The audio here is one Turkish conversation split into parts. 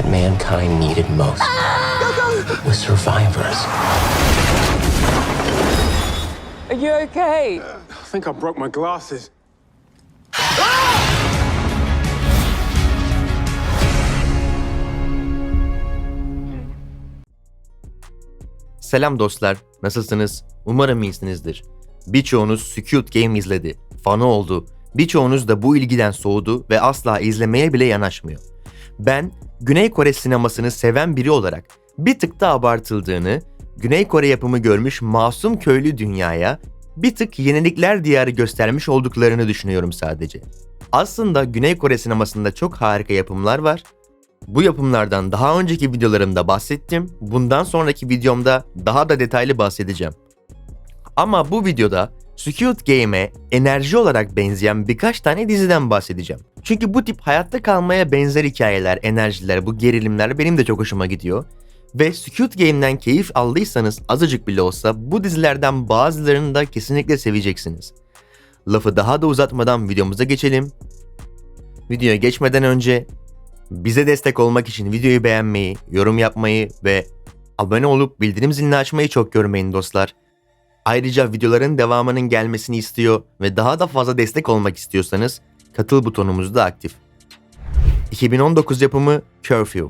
that mankind needed most was survivors. Are you okay? I think I broke my glasses. Selam dostlar, nasılsınız? Umarım iyisinizdir. Birçoğunuz Squid Game izledi, fanı oldu. Birçoğunuz da bu ilgiden soğudu ve asla izlemeye bile yanaşmıyor. Ben, Güney Kore sinemasını seven biri olarak bir tık da abartıldığını, Güney Kore yapımı görmüş masum köylü dünyaya bir tık yenilikler diyarı göstermiş olduklarını düşünüyorum sadece. Aslında Güney Kore sinemasında çok harika yapımlar var bu yapımlardan daha önceki videolarımda bahsettim. Bundan sonraki videomda daha da detaylı bahsedeceğim. Ama bu videoda Squid Game'e enerji olarak benzeyen birkaç tane diziden bahsedeceğim. Çünkü bu tip hayatta kalmaya benzer hikayeler, enerjiler, bu gerilimler benim de çok hoşuma gidiyor. Ve Squid Game'den keyif aldıysanız azıcık bile olsa bu dizilerden bazılarını da kesinlikle seveceksiniz. Lafı daha da uzatmadan videomuza geçelim. Videoya geçmeden önce bize destek olmak için videoyu beğenmeyi, yorum yapmayı ve abone olup bildirim zilini açmayı çok görmeyin dostlar. Ayrıca videoların devamının gelmesini istiyor ve daha da fazla destek olmak istiyorsanız katıl butonumuz da aktif. 2019 yapımı Curfew.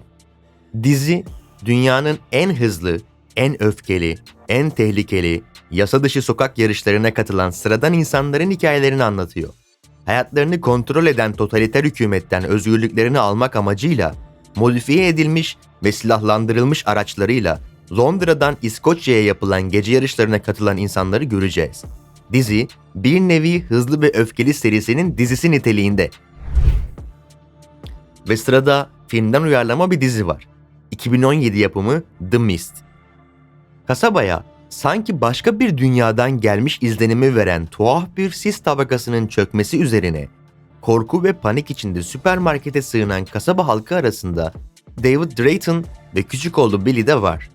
Dizi dünyanın en hızlı, en öfkeli, en tehlikeli, yasa dışı sokak yarışlarına katılan sıradan insanların hikayelerini anlatıyor hayatlarını kontrol eden totaliter hükümetten özgürlüklerini almak amacıyla modifiye edilmiş ve silahlandırılmış araçlarıyla Londra'dan İskoçya'ya yapılan gece yarışlarına katılan insanları göreceğiz. Dizi, bir nevi hızlı ve öfkeli serisinin dizisi niteliğinde. Ve sırada filmden uyarlama bir dizi var. 2017 yapımı The Mist. Kasabaya sanki başka bir dünyadan gelmiş izlenimi veren tuhaf bir sis tabakasının çökmesi üzerine korku ve panik içinde süpermarkete sığınan kasaba halkı arasında David Drayton ve küçük oğlu Billy de var.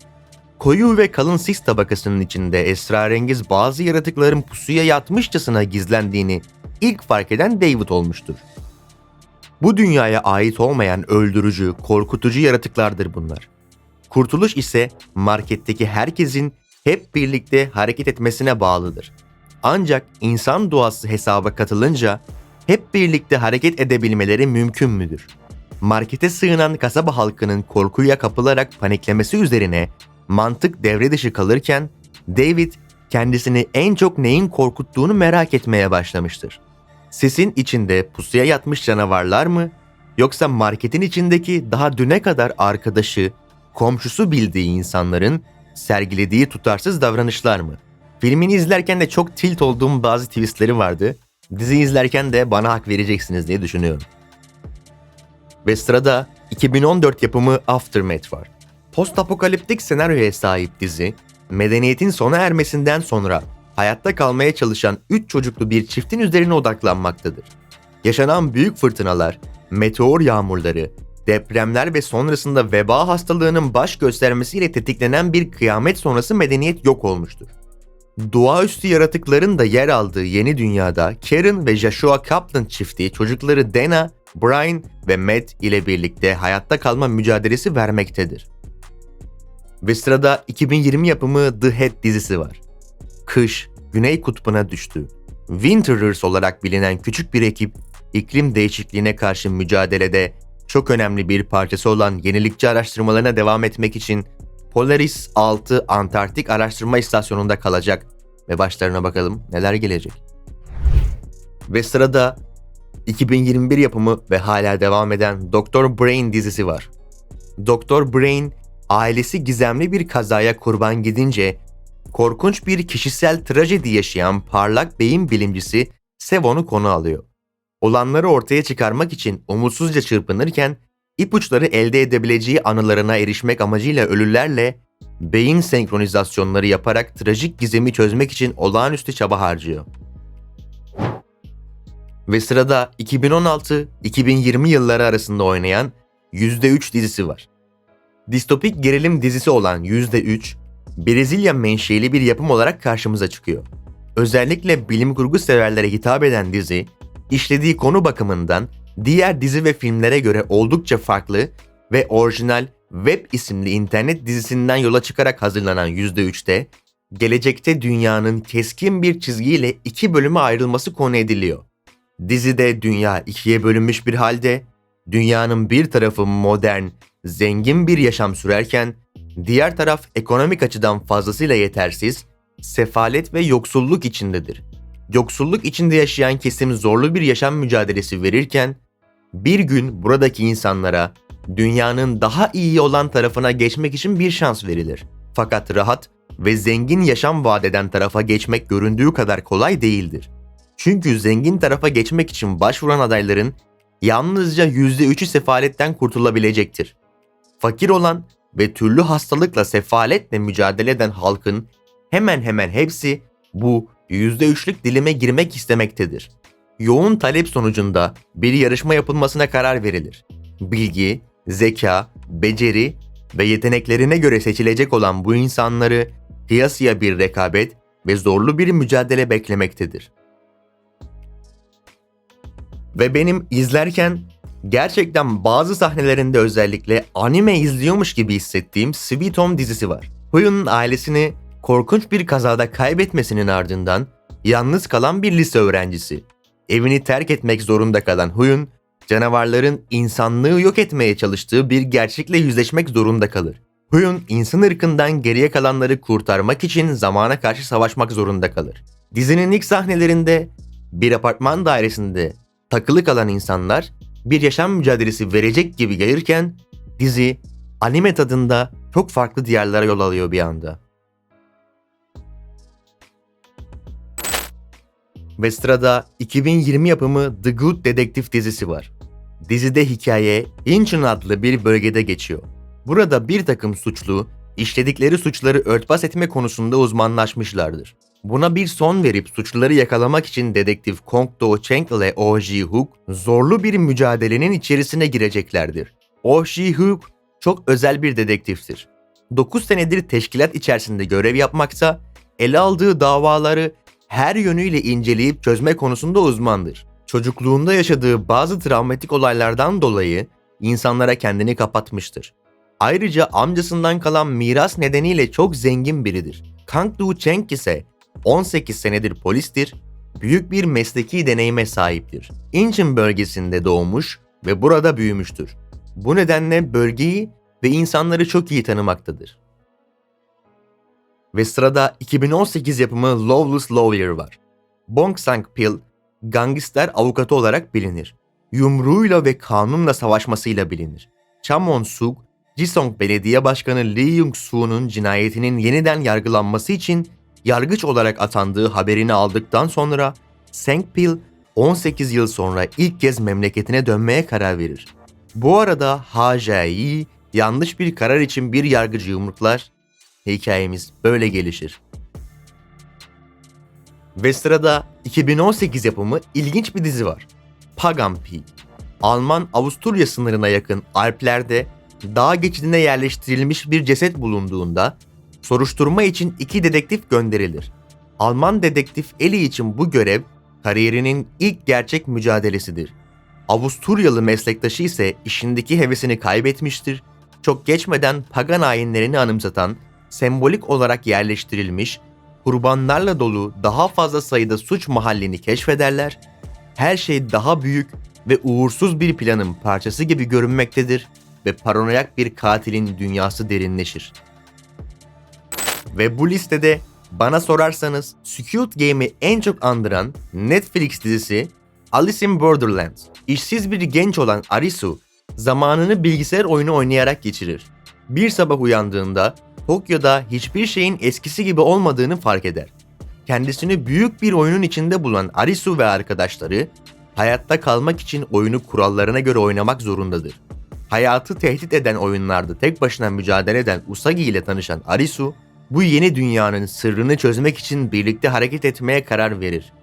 Koyu ve kalın sis tabakasının içinde esrarengiz bazı yaratıkların pusuya yatmışçasına gizlendiğini ilk fark eden David olmuştur. Bu dünyaya ait olmayan öldürücü, korkutucu yaratıklardır bunlar. Kurtuluş ise marketteki herkesin hep birlikte hareket etmesine bağlıdır. Ancak insan doğası hesaba katılınca hep birlikte hareket edebilmeleri mümkün müdür? Markete sığınan kasaba halkının korkuya kapılarak paniklemesi üzerine mantık devre dışı kalırken David kendisini en çok neyin korkuttuğunu merak etmeye başlamıştır. Sesin içinde pusuya yatmış canavarlar mı yoksa marketin içindeki daha düne kadar arkadaşı, komşusu bildiği insanların sergilediği tutarsız davranışlar mı? Filmini izlerken de çok tilt olduğum bazı twistleri vardı. Dizi izlerken de bana hak vereceksiniz diye düşünüyorum. Ve sırada 2014 yapımı Aftermath var. Post apokaliptik senaryoya sahip dizi, medeniyetin sona ermesinden sonra hayatta kalmaya çalışan 3 çocuklu bir çiftin üzerine odaklanmaktadır. Yaşanan büyük fırtınalar, meteor yağmurları, depremler ve sonrasında veba hastalığının baş göstermesiyle tetiklenen bir kıyamet sonrası medeniyet yok olmuştur. Doğaüstü yaratıkların da yer aldığı yeni dünyada Karen ve Joshua Kaplan çifti çocukları Dana, Brian ve Matt ile birlikte hayatta kalma mücadelesi vermektedir. Ve sırada 2020 yapımı The Head dizisi var. Kış, Güney Kutbu'na düştü. Winterers olarak bilinen küçük bir ekip iklim değişikliğine karşı mücadelede çok önemli bir parçası olan yenilikçi araştırmalarına devam etmek için Polaris 6 Antarktik Araştırma İstasyonu'nda kalacak ve başlarına bakalım neler gelecek. Ve sırada 2021 yapımı ve hala devam eden Doktor Brain dizisi var. Doktor Brain ailesi gizemli bir kazaya kurban gidince korkunç bir kişisel trajedi yaşayan parlak beyin bilimcisi Sevon'u konu alıyor. Olanları ortaya çıkarmak için umutsuzca çırpınırken ipuçları elde edebileceği anılarına erişmek amacıyla ölülerle beyin senkronizasyonları yaparak trajik gizemi çözmek için olağanüstü çaba harcıyor. Ve sırada 2016-2020 yılları arasında oynayan %3 dizisi var. Distopik gerilim dizisi olan %3, Brezilya menşeli bir yapım olarak karşımıza çıkıyor. Özellikle bilim kurgu severlere hitap eden dizi, işlediği konu bakımından diğer dizi ve filmlere göre oldukça farklı ve orijinal Web isimli internet dizisinden yola çıkarak hazırlanan %3'te gelecekte dünyanın keskin bir çizgiyle iki bölüme ayrılması konu ediliyor. Dizide dünya ikiye bölünmüş bir halde dünyanın bir tarafı modern, zengin bir yaşam sürerken diğer taraf ekonomik açıdan fazlasıyla yetersiz, sefalet ve yoksulluk içindedir. Yoksulluk içinde yaşayan kesim zorlu bir yaşam mücadelesi verirken bir gün buradaki insanlara dünyanın daha iyi olan tarafına geçmek için bir şans verilir. Fakat rahat ve zengin yaşam vaat eden tarafa geçmek göründüğü kadar kolay değildir. Çünkü zengin tarafa geçmek için başvuran adayların yalnızca %3'ü sefaletten kurtulabilecektir. Fakir olan ve türlü hastalıkla sefaletle mücadele eden halkın hemen hemen hepsi bu %3'lük dilime girmek istemektedir. Yoğun talep sonucunda bir yarışma yapılmasına karar verilir. Bilgi, zeka, beceri ve yeteneklerine göre seçilecek olan bu insanları kıyasıya bir rekabet ve zorlu bir mücadele beklemektedir. Ve benim izlerken gerçekten bazı sahnelerinde özellikle anime izliyormuş gibi hissettiğim Sweet Home dizisi var. Huyun'un ailesini korkunç bir kazada kaybetmesinin ardından yalnız kalan bir lise öğrencisi. Evini terk etmek zorunda kalan Huyun, canavarların insanlığı yok etmeye çalıştığı bir gerçekle yüzleşmek zorunda kalır. Huyun insan ırkından geriye kalanları kurtarmak için zamana karşı savaşmak zorunda kalır. Dizinin ilk sahnelerinde bir apartman dairesinde takılı kalan insanlar bir yaşam mücadelesi verecek gibi gelirken dizi anime tadında çok farklı diyarlara yol alıyor bir anda. Ve sırada 2020 yapımı The Good Detective dizisi var. Dizide hikaye Incheon adlı bir bölgede geçiyor. Burada bir takım suçlu, işledikleri suçları örtbas etme konusunda uzmanlaşmışlardır. Buna bir son verip suçluları yakalamak için dedektif Kong Do Cheng ile Oh Ji Hook zorlu bir mücadelenin içerisine gireceklerdir. Oh Ji Hook çok özel bir dedektiftir. 9 senedir teşkilat içerisinde görev yapmaksa ele aldığı davaları her yönüyle inceleyip çözme konusunda uzmandır. Çocukluğunda yaşadığı bazı travmatik olaylardan dolayı insanlara kendini kapatmıştır. Ayrıca amcasından kalan miras nedeniyle çok zengin biridir. Kang Do Cheng ise 18 senedir polistir, büyük bir mesleki deneyime sahiptir. Incheon bölgesinde doğmuş ve burada büyümüştür. Bu nedenle bölgeyi ve insanları çok iyi tanımaktadır. Ve sırada 2018 yapımı Lawless Lawyer var. Bong Sang-pil, gangster avukatı olarak bilinir. Yumruğuyla ve kanunla savaşmasıyla bilinir. Chamon Suk, Jisong Belediye Başkanı Lee Young-soo'nun cinayetinin yeniden yargılanması için yargıç olarak atandığı haberini aldıktan sonra Sang-pil 18 yıl sonra ilk kez memleketine dönmeye karar verir. Bu arada Ha Jae yanlış bir karar için bir yargıcı yumruklar. Hikayemiz böyle gelişir. Ve sırada 2018 yapımı ilginç bir dizi var. Pagan Pi. Alman-Avusturya sınırına yakın Alplerde dağ geçidine yerleştirilmiş bir ceset bulunduğunda soruşturma için iki dedektif gönderilir. Alman dedektif Eli için bu görev kariyerinin ilk gerçek mücadelesidir. Avusturyalı meslektaşı ise işindeki hevesini kaybetmiştir. Çok geçmeden pagan ayinlerini anımsatan, sembolik olarak yerleştirilmiş, kurbanlarla dolu daha fazla sayıda suç mahallini keşfederler. Her şey daha büyük ve uğursuz bir planın parçası gibi görünmektedir ve paranoyak bir katilin dünyası derinleşir. Ve bu listede bana sorarsanız Squid Game'i en çok andıran Netflix dizisi Alice in Borderlands. İşsiz bir genç olan Arisu zamanını bilgisayar oyunu oynayarak geçirir. Bir sabah uyandığında Tokyo'da hiçbir şeyin eskisi gibi olmadığını fark eder. Kendisini büyük bir oyunun içinde bulan Arisu ve arkadaşları hayatta kalmak için oyunu kurallarına göre oynamak zorundadır. Hayatı tehdit eden oyunlarda tek başına mücadele eden Usagi ile tanışan Arisu, bu yeni dünyanın sırrını çözmek için birlikte hareket etmeye karar verir.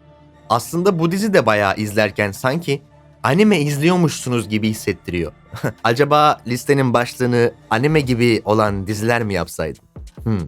Aslında bu dizi de bayağı izlerken sanki anime izliyormuşsunuz gibi hissettiriyor. Acaba listenin başlığını anime gibi olan diziler mi yapsaydım? Hmm.